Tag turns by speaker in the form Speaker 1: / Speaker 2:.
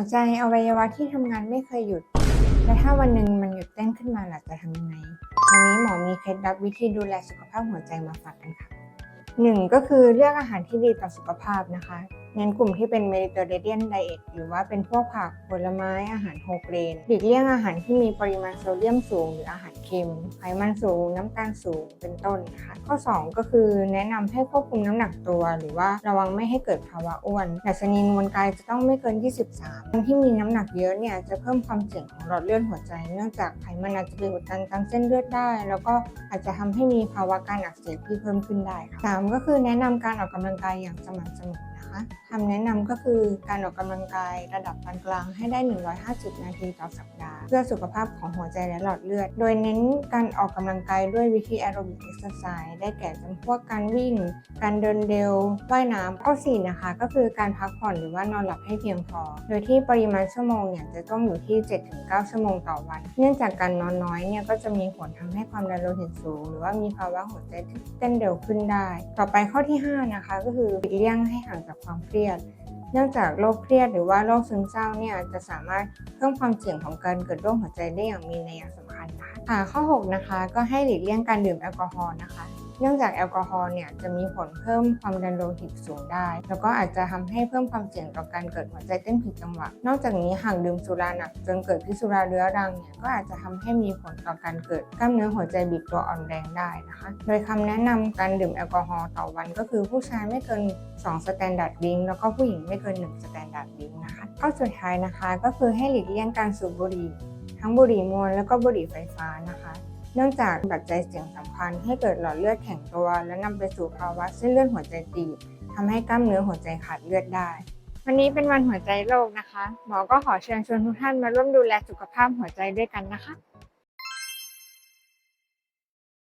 Speaker 1: หัวใจอวัยวะที่ทำงานไม่เคยหยุด และถ้าวันหนึ่งมันหยุดเต้นขึ้นมาล่ะจะทำยังไง วันนี้หมอมีเคล็ดลับวิธีดูแลสุขภาพหัวใจมาฝากกันค่ะหนึ่งก็คือเลือกอาหารที่ดีต่อสุขภาพนะคะ เน้นกลุ่มที่เป็นเมดิเตอร์เรเนียนไดเอทหรือว่าเป็นพวกผักผลไม้อาหารโฮเกรนหลีกเลี่ยงอาหารที่มีปริมาณโซเดียมสูง หรืออาหารเค็ม ไขมันสูง น้ำตาลสูงเป็นต้นนะคะข้อ 2 ก็คือแนะนำให้ควบคุมน้ำหนักตัว หรือว่าระวังไม่ให้เกิดภาวะอ้วนดัชนีมวลกายจะต้องไม่เกิน 23คนที่มีน้ำหนักเยอะเนี่ยจะเพิ่มความเสี่ยงของหลอดเลือดหัวใจ เนื่องจากไขมันอาจจะไปอุดตันตามเส้นเลือดได้ แล้วก็อาจจะทำให้มีภาวะการอักเสบที่เพิ่มขึ้นได้ค่ะสามก็คือแนะนำการออกกำลังกายอย่างสม่ำเสมอ นะคะคำแนะนำก็คือการออกกำลังกายระดับปานกลางให้ได้ 150 นาทีต่อสัปดาห์ เพื่อสุขภาพของหัวใจและหลอดเลือด โดยเน้นการออกกำลังกายด้วยวิธีแอโรบิกเอ็กซ์ไซส์ได้แก่จำพวกการวิ่ง การเดินเร็วว่ายน้ำข้อ4นะคะก็คือการพักผ่อนหรือว่านอนหลับให้เพียงพอ โดยที่ปริมาณชั่วโมงเนี่ยจะต้องอยู่ที่ 7-9 ชั่วโมงต่อวัน เนื่องจากการนอนน้อยเนี่ยก็จะมีผลทำให้ความดันโลหิตสูง หรือว่ามีภาวะหัวใจเต้นเร็วขึ้นได้ ต่อไปข้อที่ 5 นะคะ ก็คือปีเลี่ยงให้ห่างจากความเครียด เนื่องจากโรคเครียดหรือว่าโรคซึมเศร้าเนี่ยจะสามารถเพิ่มความเสี่ยงของการเกิดโรคหัวใจได้อย่างมีนัยสำคัญนะคะข้อ 6 นะคะ ก็ให้หลีกเลี่ยงการดื่มแอลกอฮอล์นะคะ เนื่องจากแอลกอฮอล์เนี่ยจะมีผลเพิ่มความดันโลหิตสูงได้ แล้วก็อาจจะทำให้เพิ่มความเสี่ยงต่อการเกิดหัวใจเต้นผิดจังหวะ นอกจากนี้หากดื่มสุราหนักจนเกิดพิษสุราเรื้อรังเนี่ยก็อาจจะทำให้มีผลต่อการเกิดกล้ามเนื้อหัวใจบีบตัวอ่อนแรงได้นะคะ โดยคำแนะนำการดื่มแอลกอฮอล์ต่อวันก็คือผู้ชายไม่เกิน 2 สแตนดาร์ดดิงแล้วก็ผู้หญิงไม่เกิน 1 สแตนดาร์ดดิงนะคะข้อสุดท้ายนะคะก็คือให้หลีกเลี่ยงการสูบบุหรี่ทั้งบุหรี่มวลแล้วก็บุหรี่ไฟฟ้านะคะ เนื่องจากปัจจัยเสี่ยงสำคัญให้เกิดหลอดเลือดแข็งตัว และนำไปสู่ภาวะเส้นเลือดหัวใจตีบทำให้กล้ามเนื้อหัวใจขาดเลือดได้ วันนี้เป็นวันหัวใจโลกนะคะ หมอก็ขอเชิญชวนทุกท่านมาร่วมดูแลสุขภาพหัวใจด้วยกันนะคะ